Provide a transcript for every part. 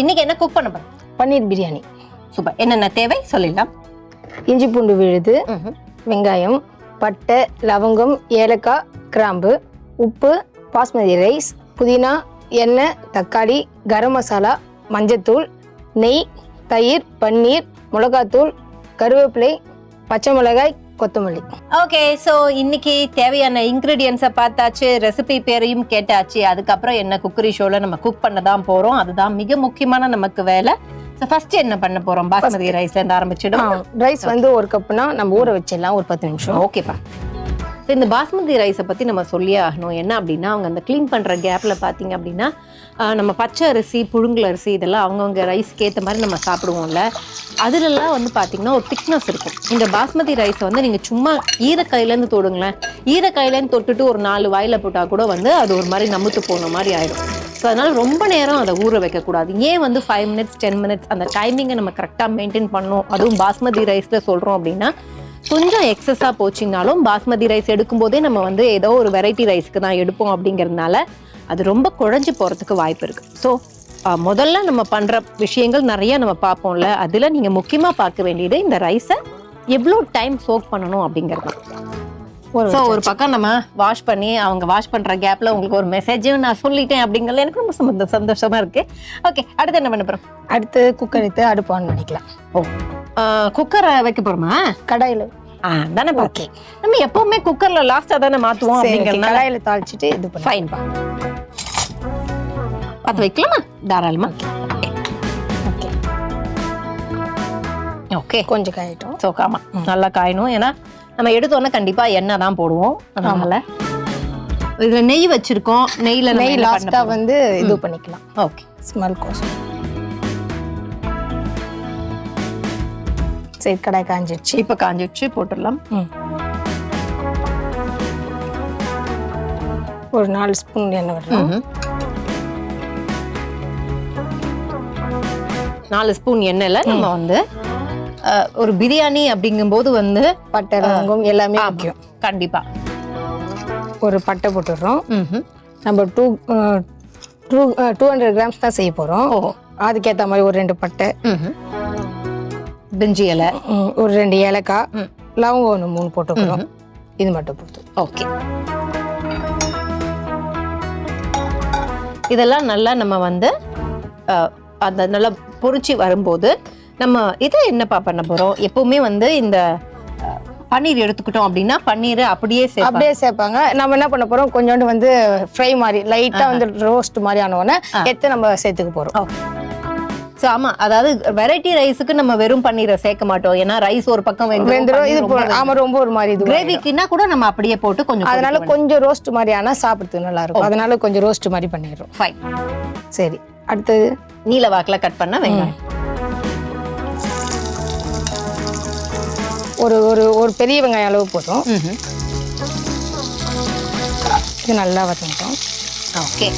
இன்னைக்கு என்ன குக் பண்ண பன்னீர் பிரியாணி. சூப்பர் என்னென்ன தேவை? சொல்லிடலாம். இஞ்சி பூண்டு விழுது. வெங்காயம் பட்டை லவங்கம் ஏலக்காய் கிராம்பு உப்பு பாஸ்மதி ரைஸ் புதினா எண்ணெய் தக்காளி கரம் மசாலா மஞ்சத்தூள் நெய் தயிர் பன்னீர் மிளகாத்தூள் கருவேப்பிலை பச்சை மிளகாய் கொத்தமல்லி. ஓகே ஸோ இன்னைக்கு தேவையான இன்க்ரீடியன்ஸை பார்த்தாச்சு ரெசிபி பேரையும் கேட்டாச்சு. அதுக்கப்புறம் என்ன குக்கரி ஷோல நம்ம குக் பண்ண தான் போறோம். அதுதான் மிக முக்கியமான நமக்கு வேலை. ஸோ ஃபர்ஸ்ட் என்ன பண்ண போறோம்? பாஸ்மதி ரைஸ்ல இருந்து ஆரம்பிச்சிடும். ரைஸ் வந்து ஒரு கப்புனா நம்ம ஊற வச்சிடலாம் ஒரு பத்து நிமிஷம். ஓகேப்பா ஸோ இந்த பாஸ்மதி ரைஸை பற்றி நம்ம சொல்லியே ஆகணும். என்ன அப்படின்னா அவங்க அந்த க்ளீன் பண்ணுற கேப்பில் பார்த்தீங்க அப்படின்னா நம்ம பச்சை அரிசி புழுங்கல் அரிசி இதெல்லாம் அவங்கவுங்க ரைஸ்க்கு ஏற்ற மாதிரி நம்ம சாப்பிடுவோம்ல. அதுலலாம் வந்து பார்த்தீங்கன்னா ஒரு திக்னஸ் இருக்கும். இந்த பாஸ்மதி ரைஸை வந்து நீங்கள் சும்மா ஈரக்காயிலேருந்து தொடுங்களேன். ஈரக்காயிலேருந்து தொட்டுட்டு ஒரு நாலு வாயில் போட்டால் கூட வந்து அது ஒரு மாதிரி நமுத்து போன மாதிரி ஆயிடும். ஸோ அதனால் ரொம்ப நேரம் அதை ஊற வைக்கக்கூடாது. ஏன் வந்து ஃபைவ் மினிட்ஸ் டென் மினிட்ஸ் அந்த டைமிங்கை நம்ம கரெக்டாக மெயின்டைன் பண்ணணும்? அதுவும் பாஸ்மதி ரைஸில் சொல்கிறோம் அப்படின்னா கொஞ்சம் எக்ஸஸாக போச்சுனாலும் பாஸ்மதி ரைஸ் எடுக்கும்போதே நம்ம வந்து ஏதோ ஒரு வெரைட்டி ரைஸ்க்கு தான் எடுப்போம் அப்படிங்கிறதுனால அது ரொம்ப குழஞ்சு போகிறதுக்கு வாய்ப்பு இருக்குது ஸோ முதல்ல நம்ம பண்ணுற விஷயங்கள் நிறைய நம்ம பார்ப்போம்ல. அதில் நீங்கள் முக்கியமாக பார்க்க வேண்டியது இந்த ரைஸை எவ்வளோ டைம் சோக் பண்ணணும் அப்படிங்கிறது ஸோ ஒரு பக்கம் நம்ம வாஷ் பண்ணி அவங்க வாஷ் பண்ணுற கேப்பில் உங்களுக்கு ஒரு மெசேஜும் நான் சொல்லிட்டேன் அப்படிங்கிறது எனக்கு ரொம்ப சந்தோ- சந்தோஷமா இருக்கு. ஓகே அடுத்து என்ன பண்ண போகிறோம் அடுத்து குக்கர் எடுத்து அடுப்பு ஆன் பண்ணிக்கலாம். ஓ குக்கரை வைக்க போகிறோமா கடாயில். ஆ தானே ஓகே நம்ம எப்பவுமே குக்கர்ல லாஸ்டா தானே மாத்துவோம் அப்படிங்கறதுனால கடாயில் தாளிச்சிட்டு இது ஃபைன் பா. பத்து வைக்கலாமா? தாராளமா. ஓகே ஓகே கொஞ்சம் காயிட்டோம். ஸோ ஆமா. நல்லா காயணும். ஏன்னா நம்ம எடுத்தோன்னே கண்டிப்பா எண்ணெய் தான் போடுவோம். அதனால. இதுல நெய் வச்சிருக்கோம். நெய்ல நெய் லாஸ்டா வந்து இது பண்ணிக்கலாம். ஓகே ஸ்மெல் கோசம் சரி கடாய் காஞ்சிடுச்சு இப்ப காஞ்சிடுச்சு போட்டுடலாம். ம். ஒரு நாலு ஸ்பூன் எண்ணெய் விடலாம். நாலு ஸ்பூன் எண்ணெயில நம்ம வந்து ஒரு பிரியாணி அப்படிங்கும்போது வந்து பட்டை லவங்கம் எல்லாமே முக்கியம். கண்டிப்பா. ஒரு பட்டை போட்டுடுறோம். நம்ம two two two hundred grams தான் செய்ய போகிறோம் அதுக்கேற்ற மாதிரி ஒரு ரெண்டு பட்டை. பிரிஞ்சி இலை. ஒரு ரெண்டு ஏலக்காய். லவங்கம் ஒன்று மூணு போட்டுக்கிறோம். இது மட்டும் போட்டு ஓகே. இதெல்லாம் நல்லா நம்ம வந்து அந்த நல்லா பொரிச்சு வரும்போது நம்ம இதை என்னப்பா பண்ண போறோம்? எப்பவுமே வந்து இந்த பன்னீர் எடுத்துக்கிட்டோம் அப்படின்னா பன்னீரை அப்படியே அப்படியே சேர்ப்பாங்க. நம்ம என்ன பண்ண போறோம்? கொஞ்சோண்டு வந்து ஃப்ரை மாதிரி லைட்டா வந்து ரோஸ்ட் மாதிரி ஆன உடனே எடுத்து நம்ம சேர்த்துக்க போறோம். ஸோ ஆமா. அதாவது வெரைட்டி ரைஸுக்கு நம்ம வெறும் பன்னீரை சேர்க்க மாட்டோம். ஏன்னா ரைஸ் ஒரு பக்கம் வெந்துடும் இது போ- வெந்துடும் ஆமா ரொம்ப ஒரு மாதிரி இது கிரேவிக்குன்னா கூட நம்ம அப்படியே போட்டு கொஞ்சம் அதனால கொஞ்சம் ரோஸ்ட் மாதிரி ஆனா சாப்பிடுறதுக்கு நல்லா இருக்கும். அதனால கொஞ்சம் ரோஸ்ட் மாதிரி பண்ணிடுறோம். ஃபைன் சரி. அடுத்தது நீல வாக்குல கட் பண்ண வெங்காயம். ஒரு ஒரு ஒரு பெரிய வெங்காயம் அளவு போதும். இது நல்லா வதங்கிட்டோம். ஓகே.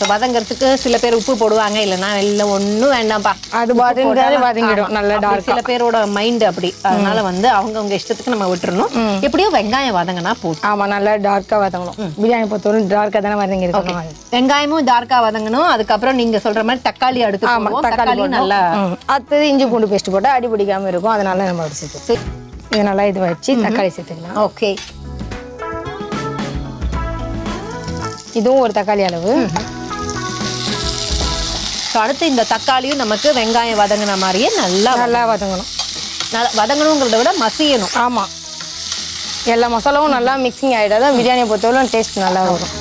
ஸோ வதங்கறதுக்கு சில பேர் உப்பு போடுவாங்க இல்லைன்னா இல்லை ஒன்றும் வேண்டாம்ப்பா. அது வதங்காது வதங்கிடும். நல்லா டார்க் சில பேரோட மைண்ட் அப்படி. அதனால வந்து அவங்கவங்க இஷ்டத்துக்கு நம்ம விட்டுறணும். எப்படியோ வெங்காயம் வதங்கினா போதும். ஆமா நல்லா டார்க்கா வதங்கணும். பிரியாணி பொறுத்தவரை டார்க்கா தானே வதங்கி இருக்கணும் வெங்காயமும் டார்க்கா வதங்கணும். அதுக்கப்புறம் நீங்க சொல்ற மாதிரி தக்காளி அடுத்து ஆமா போடுவோம். தக்காளி நல்லா. அடுத்தது இஞ்சி பூண்டு பேஸ்ட் போட்டு அடி பிடிக்காம இருக்கும். அதனால நம்ம அப்படி சேர்த்து இது நல்லா இது வச்சு தக்காளி சேர்த்துக்கலாம். ஓகே இதுவும் ஒரு தக்காளி அளவு. ஸோ அடுத்து இந்த தக்காளியும் நமக்கு வெங்காயம் வதங்கின மாதிரியே நல்லா நல்லா வதங்கணும். நல்லா வதங்கணுங்கிறத விட மசியணும். ஆமா. எல்லா மசாலாவும் நல்லா மிக்சிங் ஆகிடாதான் பிரியாணியை பொறுத்தவரை டேஸ்ட் நல்லா வரும்.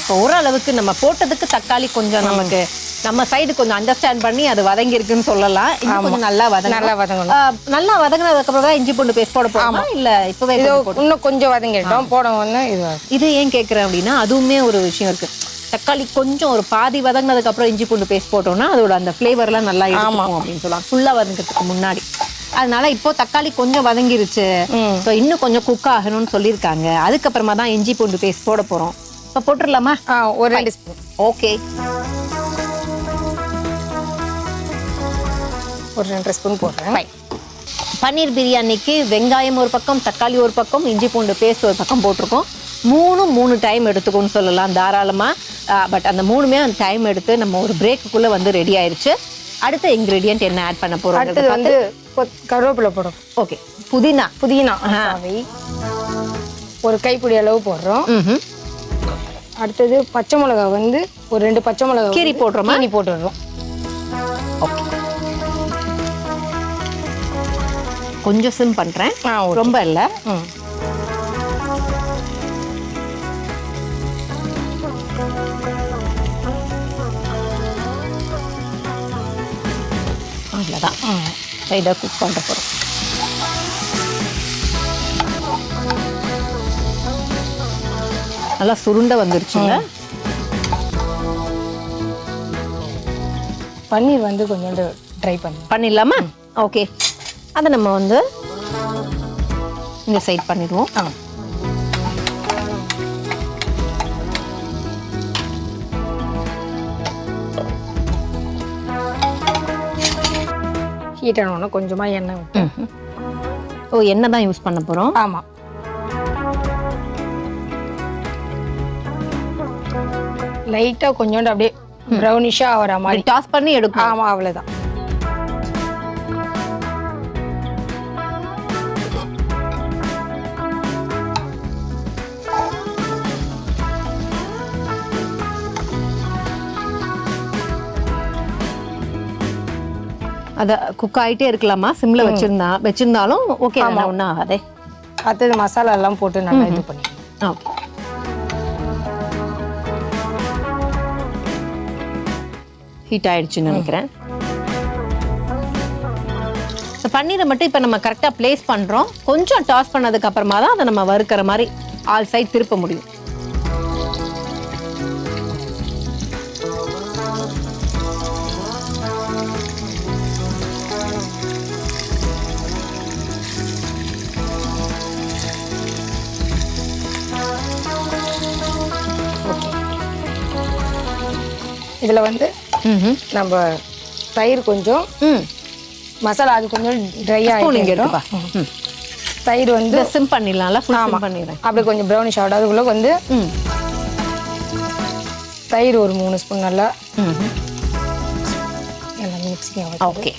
இப்போ ஓரளவுக்கு நம்ம போட்டதுக்கு தக்காளி கொஞ்சம் நமக்கு நம்ம சைடு கொஞ்சம் அண்டர்ஸ்டாண்ட் பண்ணி அது வதங்கி இருக்குன்னு சொல்லலாம் இன்னும் கொஞ்சம் நல்லா வதங்க நல்லா வதங்கணும். நல்லா வதங்கினதுக்கு அப்புறம் தான் இஞ்சி பூண்டு பேஸ்ட் போட போறோமா? இல்ல இப்பவே இன்னும் கொஞ்சம் வதங்கிட்டோம். போட ஒன்று இது இது ஏன் கேக்குறேன் அப்படின்னா அதுவுமே ஒரு விஷயம் இருக்கு. தக்காளி கொஞ்சம் ஒரு பாதி வதங்கினதுக்கு அப்புறம் இஞ்சி பூண்டு பேஸ்ட் போட்டோம்னா அதோட அந்த ஃப்ளேவர்லாம் நல்லா இருக்கும் அப்படின்னு சொல்லலாம். ஃபுல்லா வதங்கிறதுக்கு முன்னாடி. அதனால இப்போ தக்காளி கொஞ்சம் வதங்கிருச்சு. ஸோ இன்னும் கொஞ்சம் குக் ஆகணும்னு சொல்லியிருக்காங்க. அதுக்கப்புறமா தான் இஞ்சி பூண்டு பேஸ்ட் போட போறோம். இப்போ போட்டுடலாமா? ஒரு ரெண்டு ஸ்பூன் ஓகே ஒரு ரெண்டரை ஸ்பூன் போடுறேன். பன்னீர் பிரியாணிக்கு வெங்காயம் ஒரு பக்கம் தக்காளி ஒரு பக்கம் இஞ்சி பூண்டு பேஸ்ட் ஒரு பக்கம் போட்டிருக்கோம். மூணு மூணு டைம் எடுத்துக்கோன்னு சொல்லலாம் தாராளமாக பட் அந்த மூணுமே அந்த டைம் எடுத்து நம்ம ஒரு பிரேக்குக்குள்ளே வந்து ரெடி ஆயிருச்சு. அடுத்த இன்க்ரீடியன்ட் என்ன ஆட் பண்ண போகிறோம் அடுத்தது வந்து கருவேப்பிலை போடும் ஓகே புதினா. புதினா. ஒரு கைப்பிடி அளவு போடுறோம். அடுத்தது பச்சை மிளகா வந்து ஒரு ரெண்டு பச்சை மிளகா கீரி போடுறோமா? கீனி போட்டுடுறோம் ஓகே கொஞ்சம் சிம் பண்ணுறேன் ரொம்ப இல்லை. ம். இதை குக் பண்ண போகிறோம் நல்லா சுருண்ட வந்துருச்சுங்க. பன்னீர் வந்து கொஞ்சோண்டு ட்ரை பண்ணி. பண்ணிடலாமா ஓகே. அதை நம்ம வந்து இந்த சைட் பண்ணிடுவோம். ஆ. ஹீட் ஆனோன்னா கொஞ்சமாக எண்ணெய் விட்டு. ஓ எண்ணெய் தான் யூஸ் பண்ண போகிறோம் ஆமாம் லைட்டாக கொஞ்சோண்டு அப்படியே ப்ரௌனிஷாக ஆகிற மாதிரி. டாஸ் பண்ணி எடுக்கணும். ஆமாம் அவ்வளோதான் அதை குக் ஆகிட்டே இருக்கலாமா? சிம்ல வச்சிருந்தா வச்சிருந்தாலும் ஓகே ஒன்றும் ஆகாதே. அடுத்தது மசாலா எல்லாம் போட்டு நல்லா இது ஓகே. ஹீட் ஆயிடுச்சுன்னு நினைக்கிறேன். பன்னீரை மட்டும் இப்போ நம்ம கரெக்டாக ப்ளேஸ் பண்ணுறோம் கொஞ்சம் டாஸ் பண்ணதுக்கு அப்புறமா தான் அதை நம்ம வறுக்கிற மாதிரி ஆல் சைட் திருப்ப முடியும். இதில் வந்து நம்ம தயிர் கொஞ்சம் ம். மசாலா அது கொஞ்சம் ட்ரை ம். தயிர் வந்து சிம் பண்ணிடலாம்ல சிம் பண்ணிடுறேன். அப்படியே கொஞ்சம் ப்ரௌனிஷ் ஆகிடும் அதுக்குள்ளே வந்து தயிர் ஒரு மூணு ஸ்பூன் நல்லா எல்லாம் மிக்சிங் ஆகும் ஓகே.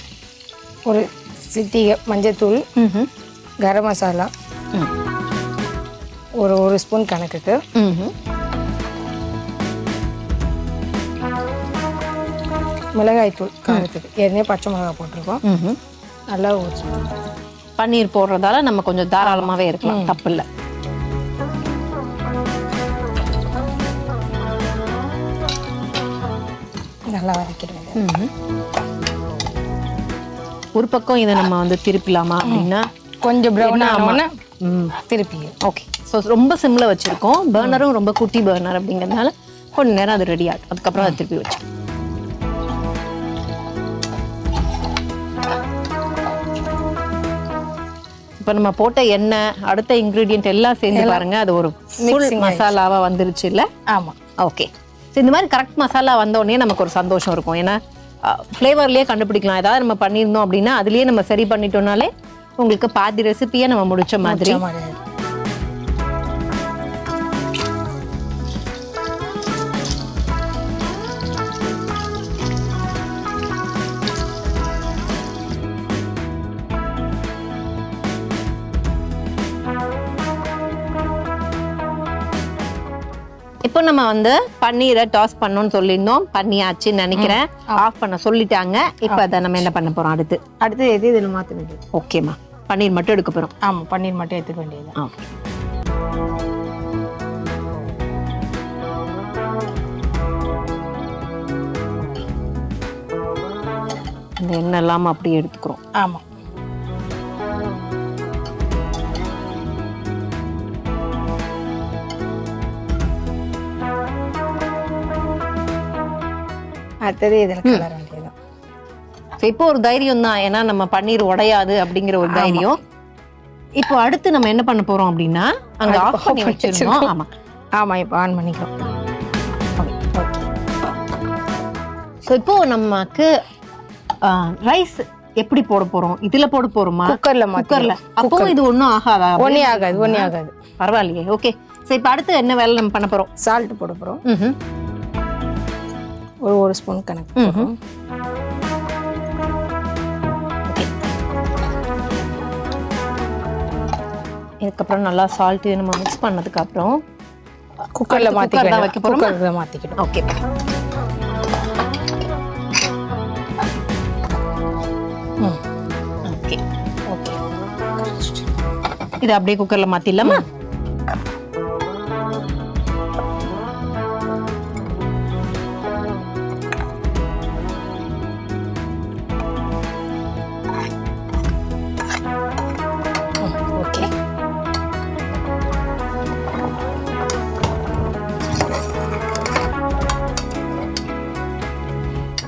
ஒரு சிட்டிகை மஞ்சத்தூள் கரம் மசாலா ம். ஒரு ஒரு ஸ்பூன் கணக்குக்கு. ம். மிளகாய்த்தூள் காரத்துக்கு. ஏற்கனவே பச்சை மிளகாய் போட்டிருக்கோம். நல்லா பன்னீர் போடுறதால நம்ம கொஞ்சம் தாராளமாகவே இருக்கலாம் தப்பு இல்லை. நல்லா வதக்கிட வேண்டியது. ஒரு பக்கம் இதை நம்ம வந்து திருப்பிலாமா அப்படின்னா கொஞ்சம் ப்ரௌன் ஆனோடனே ம். திருப்பி ஓகே ஸோ ரொம்ப சிம்மில் வச்சுருக்கோம். பர்னரும் ரொம்ப குட்டி பர்னர் அப்படிங்கிறதுனால கொஞ்ச நேரம் அது ரெடி ஆகும் அதுக்கப்புறம் அதை திருப்பி வச்சு இப்போ நம்ம போட்ட எண்ணெய் அடுத்த இன்க்ரீடியன்ட் எல்லாம் சேர்ந்து பாருங்க அது ஒரு ஃபுல் மசாலாவா வந்துருச்சு இல்லை? ஆமாம் ஓகே ஸோ இந்த மாதிரி கரெக்ட் மசாலா வந்த உடனே நமக்கு ஒரு சந்தோஷம் இருக்கும். ஏன்னா ஃப்ளேவர்லேயே கண்டுபிடிக்கலாம். ஏதாவது நம்ம பண்ணியிருந்தோம் அப்படின்னா அதுலேயே நம்ம சரி பண்ணிட்டோம்னாலே உங்களுக்கு பாதி ரெசிபியை நம்ம முடிச்ச மாதிரி இப்போ நம்ம வந்து பன்னீரை டாஸ் பண்ணோம்னு சொல்லியிருந்தோம். பண்ணியாச்சுன்னு நினைக்கிறேன். ஆஃப் பண்ண சொல்லிட்டாங்க. இப்போ அதை நம்ம என்ன பண்ண போறோம் அடுத்து? அடுத்து எது இதில் மாற்ற வேண்டியது? ஓகேம்மா பன்னீர் மட்டும் எடுக்க போறோம். ஆமாம் பன்னீர் மட்டும் எடுத்துக்க வேண்டியது ஓகே இந்த எண்ணெய் இல்லாம அப்படியே எடுத்துக்கிறோம். ஆமாம் அடுத்தது இதில் கலர் வேண்டியதுதான் ஸோ இப்போ ஒரு தைரியம் தான். ஏன்னா நம்ம பன்னீர் உடையாது அப்படிங்கிற ஒரு தைரியம். இப்போ அடுத்து நம்ம என்ன பண்ண போறோம் அப்படின்னா அங்க ஆஃப் பண்ணி off பண்ணி வச்சிருந்தோம். ஆமா. ஆமாம் இப்போ ஆன் பண்ணிக்கலாம் ஓகே ஸோ இப்போ நமக்கு ரைஸ் எப்படி போட போறோம்? இதுல போட போறோமா? குக்கரில் குக்கர்ல அப்போ இது ஒண்ணும் ஆகாதா? ஒன்றே ஆகாது ஒன்றே ஆகாது. பரவாயில்லையே. ஓகே ஸோ இப்போ அடுத்து என்ன வேலை நம்ம பண்ண போறோம்? சால்ட் போட ம்ஹும். ஒரு ஒரு ஸ்பூன் கணக்கு. இதுக்கப்புறம் நல்லா சால்ட் நம்ம மிக்ஸ் பண்ணதுக்கு அப்புறம் குக்கரில் தான் வைக்க போறோமா? குக்கரில் மாற்றிக்கிட்டோம் ஓகே. ஓகே. ஓகே. இது அப்படியே குக்கர்ல மாத்திடலாமா?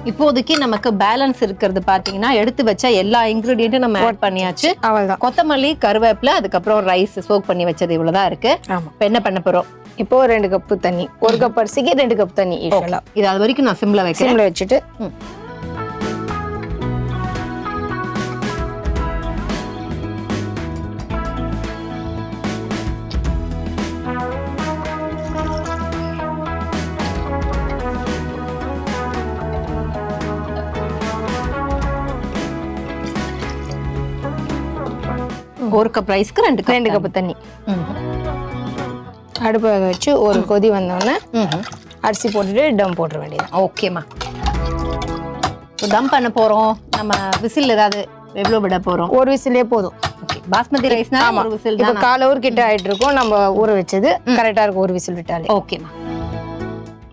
இப்போதைக்கு நமக்கு பேலன்ஸ் இருக்கிறது பாத்தீங்கன்னா எடுத்து வச்ச எல்லா இன்கிரீடியண்ட்டும் நம்ம ஆட் பண்ணியாச்சு. அவள் தான் கொத்தமல்லி கருவேப்பிலை அதுக்கப்புறம் ரைஸ் சோக் பண்ணி வச்சது இவ்வளவுதான் இருக்கு. இப்போ என்ன பண்ண போறோம்? இப்போ ரெண்டு கப்பு தண்ணி. ஒரு கப் அரிசிக்கு ரெண்டு கப் தண்ணி இது அது வரைக்கும் நான் சிம்ல வைக்கிறேன். சிம்ல வச்சுட்டு. ஒரு கப் ரைஸ்க்கு ரெண்டு கப் ரெண்டு கப்பு தண்ணி. அடுப்பை வச்சு ஒரு கொதி வந்தோடனே அரிசி போட்டுட்டு டம் போட்டுற வேண்டியது ஓகேம்மா தம் பண்ண போறோம். நம்ம விசில் ஏதாவது எவ்வளவு விட போறோம்? ஒரு விசிலே போதும். பாஸ்மதி ரைஸ்னா ஒரு விசில் இப்போ கால் ஹவர் கிட்ட ஆயிட்டு இருக்கோம். நம்ம ஊற வச்சது கரெக்டா இருக்கும். ஒரு விசில் விட்டாலே. ஓகேம்மா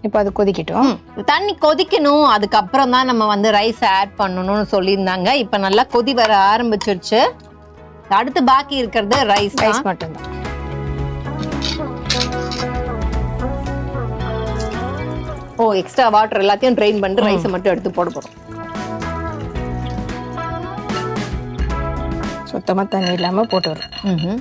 இப்போ அது கொதிக்கட்டும். தண்ணி கொதிக்கணும். அதுக்கப்புறம் தான் நம்ம வந்து ரைஸ் ஆட் பண்ணணும்னு சொல்லியிருந்தாங்க. இப்போ நல்லா கொதி வர ஆரம்பிச்சிருச்சு. அடுத்து பாக்கி இருக்கிறது ரைஸ் ரைஸ் மட்டும்தான். ஓ எக்ஸ்ட்ரா வாட்டர் எல்லாத்தையும் ட்ரெயின் பண்ணிட்டு ரைஸை மட்டும் எடுத்து போட போறோம். சுத்தமா தண்ணி இல்லாம போட்டு வரும்.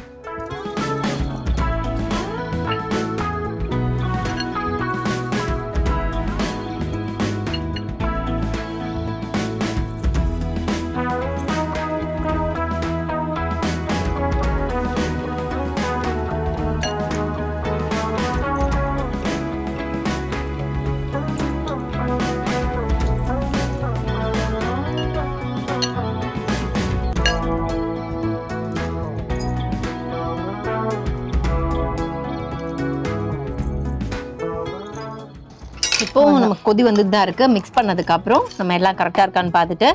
இப்போ நமக்கு கொதி வந்துட்டு தான் இருக்கு. மிக்ஸ் பண்ணதுக்கு அப்புறம் நம்ம எல்லாம் கரெக்டா இருக்கான்னு பார்த்துட்டு.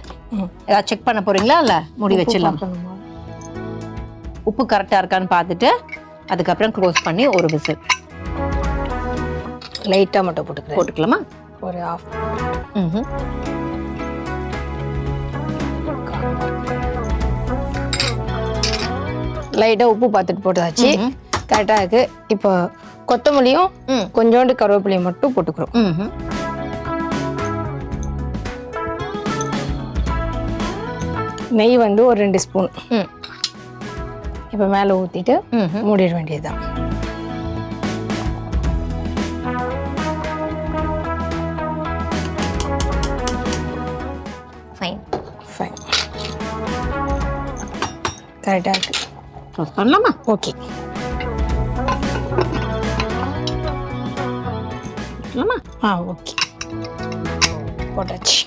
ஏதாவது செக் பண்ண போறீங்களா? இல்ல மூடி வச்சிடலாம்? உப்பு கரெக்டா இருக்கான்னு பார்த்துட்டு அதுக்கப்புறம் க்ளோஸ் பண்ணி ஒரு விசில். லைட்டா மட்டும் போட்டுக்கிறேன். போட்டுக்கலாமா? ஒரு ஆஃப் ம்ஹும். லைட்டா உப்பு பார்த்துட்டு போட்டாச்சு. ம்ஹும். கரெக்டா இருக்கு. இப்போ கொத்தமல்லியும். கொஞ்சோண்டு கருவேப்பிலையும் மட்டும் போட்டுக்கிறோம். நெய் வந்து ஒரு ரெண்டு ஸ்பூன். இப்போ மேலே ஊற்றிட்டு. மூடிட வேண்டியதுதான் ஃபைன் ஃபைன் கரெக்டாக இருக்கு க்ளோஸ் பண்ணலாமா ஓகே ஆ ஓகே. போட்டாச்சு.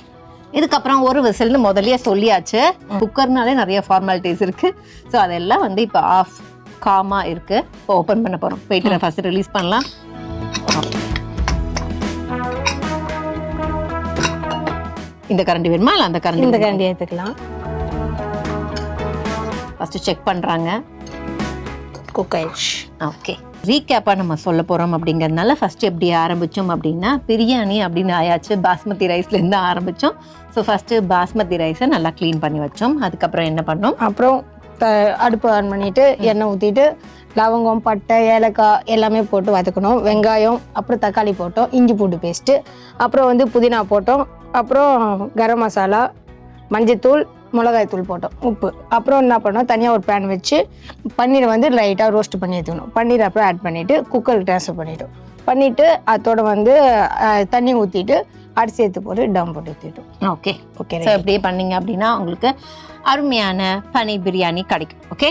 இதுக்கப்புறம் ஒரு விசில்னு முதல்லயே சொல்லியாச்சு. குக்கர்னாலே நிறைய ஃபார்மாலிட்டிஸ் இருக்கு. ஸோ அதெல்லாம் வந்து இப்போ ஆஃப் காமா இருக்கு. இப்போ ஓப்பன் பண்ண போறோம். போயிட்டு ஃபர்ஸ்ட் ரிலீஸ் பண்ணலாம். இந்த கரண்டி வேணுமா? இல்லை அந்த கரண்டி இந்த கரண்டி எடுத்துக்கலாம். ஃபர்ஸ்ட் செக் பண்றாங்க. குக் ஆயிடுச்சு. ஓகே ரீகேப்பாக நம்ம சொல்ல போகிறோம் அப்படிங்கிறதுனால ஃபர்ஸ்ட் எப்படி ஆரம்பித்தோம் அப்படின்னா பிரியாணி அப்படின்னு ஆயாச்சு. பாஸ்மதி ரைஸ்லேருந்து ஆரம்பித்தோம் ஸோ ஃபஸ்ட்டு பாஸ்மதி ரைஸை நல்லா க்ளீன் பண்ணி வச்சோம். அதுக்கப்புறம் என்ன பண்ணோம்? அப்புறம் த அடுப்பு ஆன் பண்ணிட்டு எண்ணெய் ஊற்றிட்டு லவங்கம் பட்டை ஏலக்காய் எல்லாமே போட்டு வதக்கணும். வெங்காயம் அப்புறம் தக்காளி போட்டோம். இஞ்சி பூண்டு பேஸ்ட்டு அப்புறம் வந்து புதினா போட்டோம். அப்புறம் கரம் மசாலா மஞ்சத்தூள் மிளகாய் தூள் போட்டோம் உப்பு. அப்புறம் என்ன பண்ணோம்? தனியாக ஒரு பேன் வச்சு பன்னீரை வந்து லைட்டாக ரோஸ்ட் பண்ணி எடுத்துக்கணும். பன்னீர் அப்புறம் ஆட் பண்ணிவிட்டு குக்கருக்கு ட்ரான்ஸ்ஃபர் பண்ணிட்டோம். பண்ணிவிட்டு அதோட வந்து தண்ணி ஊற்றிட்டு அரிசி எடுத்து போட்டு டம் போட்டு ஊற்றிட்டோம் ஓகே ஓகே ஸோ இப்படியே பண்ணீங்க அப்படின்னா உங்களுக்கு அருமையான பனீர் பிரியாணி கிடைக்கும். ஓகே